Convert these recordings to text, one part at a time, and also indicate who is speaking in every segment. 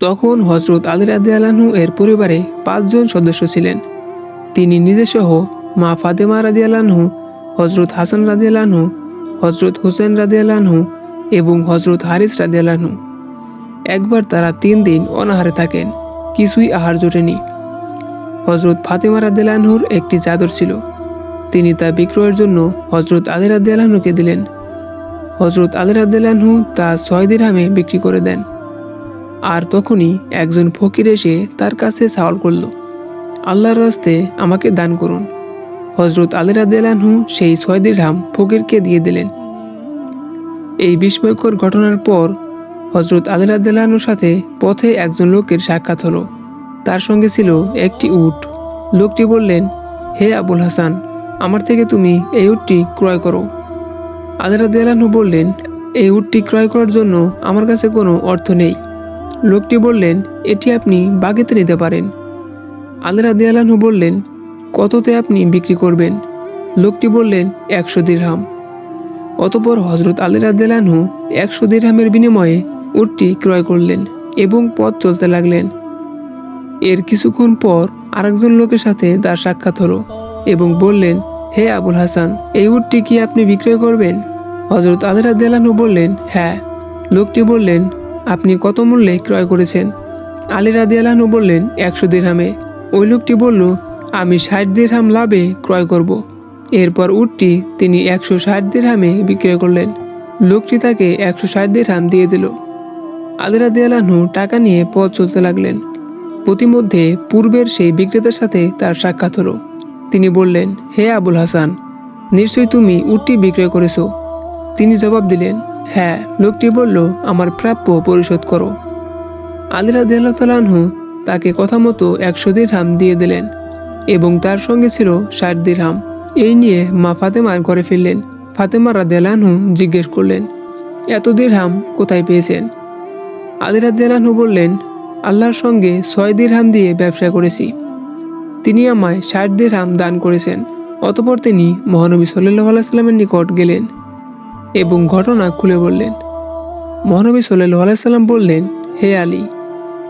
Speaker 1: তখন হজরত আলী রাদি আলাহু এর পরিবারে পাঁচজন সদস্য ছিলেন। তিনি নিজে সহ মা ফাতেমা রাদি আলাহু হজরত হাসান রাদি আলাহু হজরত হুসেন রাদি আলাহু এবং হজরত হারিস রাদি আলাহু একবার তারা তিন দিন অনাহারে থাকেন, কিছুই আহার জোটেনি। হজরত ফাতেমা রাদি আলাহুর একটি চাদর ছিল। তিনি তা বিক্রয়ের জন্য হজরত আলী রাদি আলাহুকে দিলেন। হজরত আলী রাদি আলাহু তা ছয় দিরহামে বিক্রি করে দেন। আর তখনই একজন ফকির এসে তার কাছে সওয়াল করল, আল্লাহর রাস্তে আমাকে দান করুন। হজরত আলী রাদিয়ালানহু সেই ছয় দিরহাম ফকিরকে দিয়ে দিলেন। এই বিস্ময়কর ঘটনার পর হজরত আলী রাদিয়ালানহুর সাথে পথে একজন লোকের সাক্ষাৎ হলো। তার সঙ্গে ছিল একটি উট। লোকটি বললেন, হে আবুল হাসান, আমার থেকে তুমি এই উটটি ক্রয় করো। আলী রাদিয়ালানহু বললেন, এই উটটি ক্রয় করার জন্য আমার কাছে কোনো অর্থ নেই। লোকটি বললেন, এটি আপনি বাগেতে নিতে পারেন। আলী রাদিয়ালানহু বললেন, কততে আপনি বিক্রি করবেন? লোকটি বললেন, একশো দিরহাম। অতপর হজরত আলী রাদিয়ালানহু একশো দিরহামের বিনিময়ে উটটি ক্রয় করলেন এবং পথ চলতে লাগলেন। এর কিছুক্ষণ পর আরেকজন লোকের সাথে তার সাক্ষাৎ হলো এবং বললেন, হে আবুল হাসান, এই উটটি কি আপনি বিক্রয় করবেন? হজরত আলী রাদিয়ালানহু বললেন হ্যাঁ। লোকটি বললেন আপনি কত মূল্যে ক্রয় করেছেন? আলী রাদিয়ালানহু বললেন, একশো দিরহামে। ওই লোকটি বলল, আমি ষাট দিরহাম লাভে ক্রয় করব। এরপর উটটি তিনি একশো ষাট দিরহামে বিক্রয় করলেন। লোকটি তাকে একশো ষাট দিরহাম দিয়ে দিল। আলী রাদিয়ালানহু টাকা নিয়ে পথ চলতে লাগলেন। প্রতিমধ্যে পূর্বের সেই বিক্রেতার সাথে তার সাক্ষাৎ হলো। তিনি বললেন, হে আবুল হাসান, নিশ্চয়ই তুমি উটটি বিক্রয় করেছ। তিনি জবাব দিলেন হ্যাঁ লোকটি বলল, আমার প্রাপ্য পরিশোধ করো। আলী রাদিয়াল্লাহু তাকে কথা মতো একশো দিরহাম দিয়ে দিলেন এবং তার সঙ্গে ছিল ষাট দিরহাম। এই নিয়ে মা ফাতেমার ঘরে ফিরলেন। ফাতেমা রাদিয়াল্লাহু জিজ্ঞেস করলেন, এত দিরহাম কোথায় পেয়েছেন? আলী রাদিয়াল্লাহু বললেন, আল্লাহর সঙ্গে ছয় দিরহাম দিয়ে ব্যবসা করেছি। তিনি আমায় ষাট দিরহাম দান করেছেন। অতপর তিনি মহানবী সাল্লাহ আলাইস্লামের নিকট গেলেন। এবং ঘটনা খুলে বললেন, মহানবী সাল্লাহ আলাইসাল্লাম বললেন, হে আলী,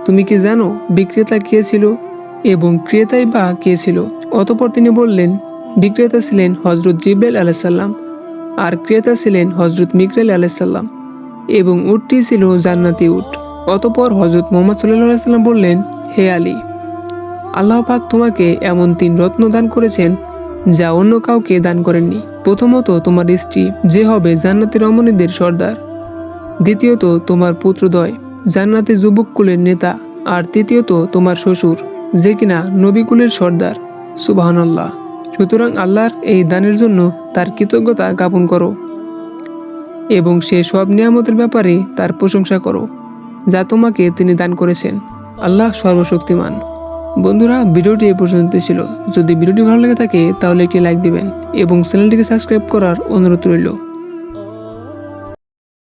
Speaker 1: তুমি কি জানো বিক্রেতা কে ছিল এবং ক্রেতাই বা কে ছিল? অতপর তিনি বললেন, বিক্রেতা ছিলেন হজরত জিব্রাইল আলাইসাল্লাম আর ক্রেতা ছিলেন হজরত মিকরাইল আলাইসাল্লাম এবং উটটি ছিল জান্নাতি উট। অতপর হজরত মোহাম্মদ সাল্লাহ আলাইসাল্লাম বললেন, হে আলী, আল্লাহ পাক তোমাকে এমন তিন রত্ন দান করেছেন যা অন্য কাউকে দান করেননি। প্রথমত তোমার স্ত্রী, যে হবে জান্নাতি রমণীদের সর্দার। দ্বিতীয়ত তোমার পুত্রদয় জান্নাতি যুবক কুলের নেতা। আর তৃতীয়ত তোমার শ্বশুর, যে কিনা নবী কুলের সর্দার। সুবাহান্লাহ সুতরাং আল্লাহর এই দানের জন্য তার কৃতজ্ঞতা জ্ঞাপন করো। এবং সে সব নিয়ামতের ব্যাপারে তার প্রশংসা করো, যা তোমাকে তিনি দান করেছেন। আল্লাহ সর্বশক্তিমান। বন্ধুরা, ভিডিওটি এ পর্যন্ত ছিল। যদি ভিডিওটি ভালো লেগে থাকে, তাহলে একটি লাইক দিবেন এবং চ্যানেলটিকে সাবস্ক্রাইব করার অনুরোধ রইল।